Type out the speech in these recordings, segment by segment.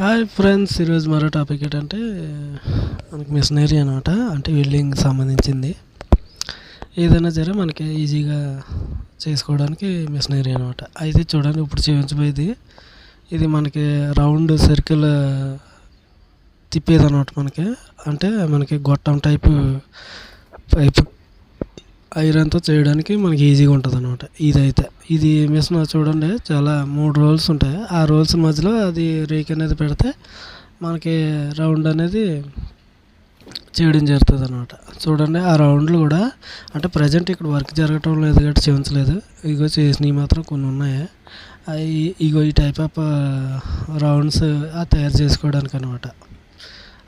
Hi friends ఈరోజు మరో topic ఏంటంటే మనకి మిషనరీ అనమాట అంటే వెల్డింగ్ సంబంధించింది. ఏదైనా సరే మనకి ఈజీగా చేసుకోవడానికి మిషనరీ అనమాట అయితే చూడండి ఇప్పుడు చూపించబోయేది. ఇది మనకి రౌండ్ సర్కిల్ తిప్పేది అనమాట మనకి. అంటే మనకి గొట్టం టైపు పైపు ఐరన్తో చేయడానికి మనకి ఈజీగా ఉంటుంది అనమాట ఇదైతే. ఇది మిషన్ చూడండి చాలా మూడు రోల్స్ ఉంటాయి. ఆ రోల్స్ మధ్యలో అది రేక్ అనేది పెడితే మనకి రౌండ్ అనేది చేయడం జరుగుతుంది అనమాట చూడండి ఆ రౌండ్లు కూడా అంటే ప్రజెంట్ ఇక్కడ వర్క్ జరగటం లేదు కాబట్టి చేయించలేదు. ఇగో చేసినవి మాత్రం కొన్ని ఉన్నాయి. అవి ఇగో ఈ టైప్ ఆఫ్ రౌండ్స్ తయారు చేసుకోవడానికి అనమాట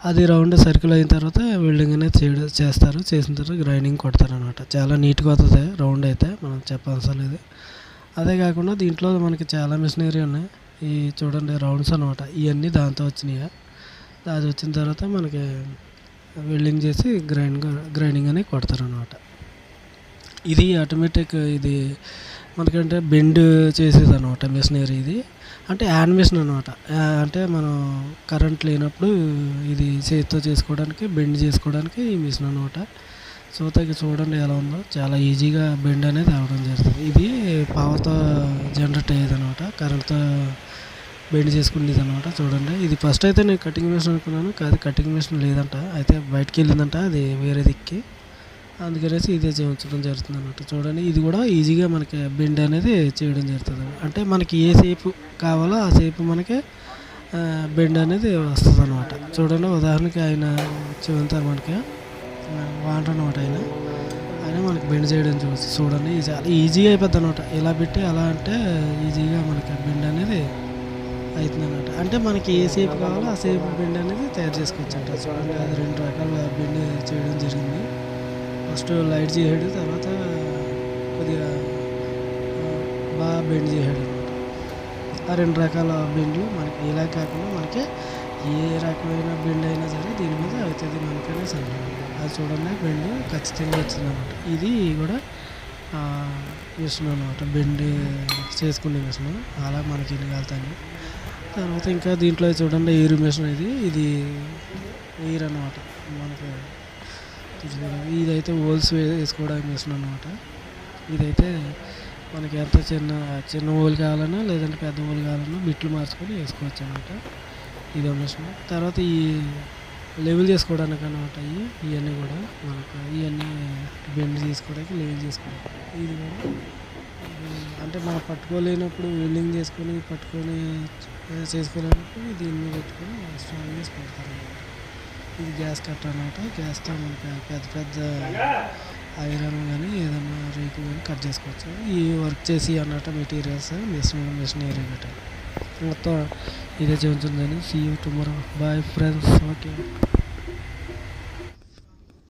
అది రౌండ్ సర్కిల్ అయిన తర్వాత వెల్డింగ్ అనేది చేయడం చేస్తారు. చేసిన తర్వాత గ్రైండింగ్ కొడతారు అనమాట చాలా నీట్గా అవుతుంది రౌండ్ అయితే మనం చెప్పాల్సిన లేదు. అదే కాకుండా దీంట్లో మనకి చాలా మిషనరీ ఉన్నాయి. ఈ చూడండి రౌండ్స్ అనమాట ఇవన్నీ దాంతో వచ్చినాయి? అది వచ్చిన తర్వాత మనకి వెల్డింగ్ చేసి గ్రైండ్ గ్రైండింగ్ అనేది కొడతారు అనమాట ఇది ఆటోమేటిక్ ఇది మనకంటే బెండ్ చేసేది అనమాట మిషనరీ ఇది. అంటే హ్యాండ్ మిషన్ అనమాట అంటే మనం కరెంట్ లేనప్పుడు ఇది చేతితో చేసుకోవడానికి బెండ్ చేసుకోవడానికి ఈ మిషన్ అనమాట చూతకి చూడండి ఎలా ఉందో. చాలా ఈజీగా బెండ్ అనేది అవ్వడం జరుగుతుంది. ఇది పవర్తో జనరేట్ అయ్యేది అనమాట కరెంట్తో బెండ్ చేసుకునేది అనమాట చూడండి. ఇది ఫస్ట్ అయితే నేను కటింగ్ మిషన్ అనుకున్నాను. కాదు కటింగ్ మిషన్ లేదంట. అయితే బయటకు వెళ్ళిందంట. అది వేరే దిక్కి. అందుకనేసి ఇదే చేయించడం జరుగుతుంది అన్నట్టు చూడండి ఇది కూడా ఈజీగా మనకి బెండ్ అనేది చేయడం జరుగుతుంది. అంటే మనకి ఏ షేప్ కావాలో ఆ షేప్ మనకి బెండ్ అనేది వస్తుంది అనమాట చూడండి ఉదాహరణకి ఆయన చెబుతారు మనకి వాటర్ అనమాట ఆయన. ఆయన మనకి బెండ్ చేయడం చూసి చూడండి చాలా ఈజీగా అయిపోద్ది అనమాట ఇలా పెట్టి అలా అంటే ఈజీగా మనకి బెండ్ అనేది అవుతుంది అనమాట అంటే మనకి ఏ షేప్ కావాలో ఆ షేప్ బెండ్ అనేది తయారు చేసుకోవచ్చు అంట చూడండి అది రెండు రకాల బెండ్ చేయడం ఫస్ట్ లైట్ చేయడు తర్వాత కొద్దిగా బాగా బెండ్ చేయడు అనమాట. ఆ రెండు రకాల బెండ్లు మనకి ఇలా కాకుండా మనకి ఏ రకమైన బెండ్ అయినా సరే దీని మీద అవుతుంది మనకనే సరే అది చూడండి బెండ్ ఖచ్చితంగా వచ్చింది అనమాట. ఇది కూడా మిషన్ అనమాట. బెండ్ చేసుకునే మిషన్ అలా మనకి ఎన్ని వెళ్తాయి తర్వాత ఇంకా దీంట్లో చూడండి ఎయిర్ మిషన్ ఇది ఇది ఎయిర్ అనమాట. మనకి ఇదైతే హోల్స్ వేసుకోవడానికి మిషన్ అనమాట ఇదైతే మనకి ఎంత చిన్న చిన్న హోల్ కావాలన్నా లేదంటే పెద్ద హోల్ కావాలన్నా బిట్లు మార్చుకొని వేసుకోవచ్చు అనమాట ఇదో మిషన్ తర్వాత ఈ లెవెల్ చేసుకోవడానికి అనమాట ఇవి ఇవన్నీ కూడా మనకు ఇవన్నీ బెండ్ చేసుకోవడానికి లెవెల్ చేసుకోవడానికి ఇది కూడా అంటే మనం పట్టుకోలేనప్పుడు వెల్డింగ్ చేసుకొని పట్టుకొని చేసుకోలేనప్పుడు దీన్ని పెట్టుకొని స్ట్రాంగ్ చేసి పెడతారు ఇది గ్యాస్ కట్ట అనమాట గ్యాస్తో మనకి పెద్ద పెద్ద ఐరన్ కానీ ఏదైనా రేకు కానీ కట్ చేసుకోవచ్చు. ఈ వర్క్ చేసి అన్నట్టు మెటీరియల్స్ మిషన్ మిషనరీ గట్రా మొత్తం ఇదే చెందుతుందని see you tomorrow bye friends okay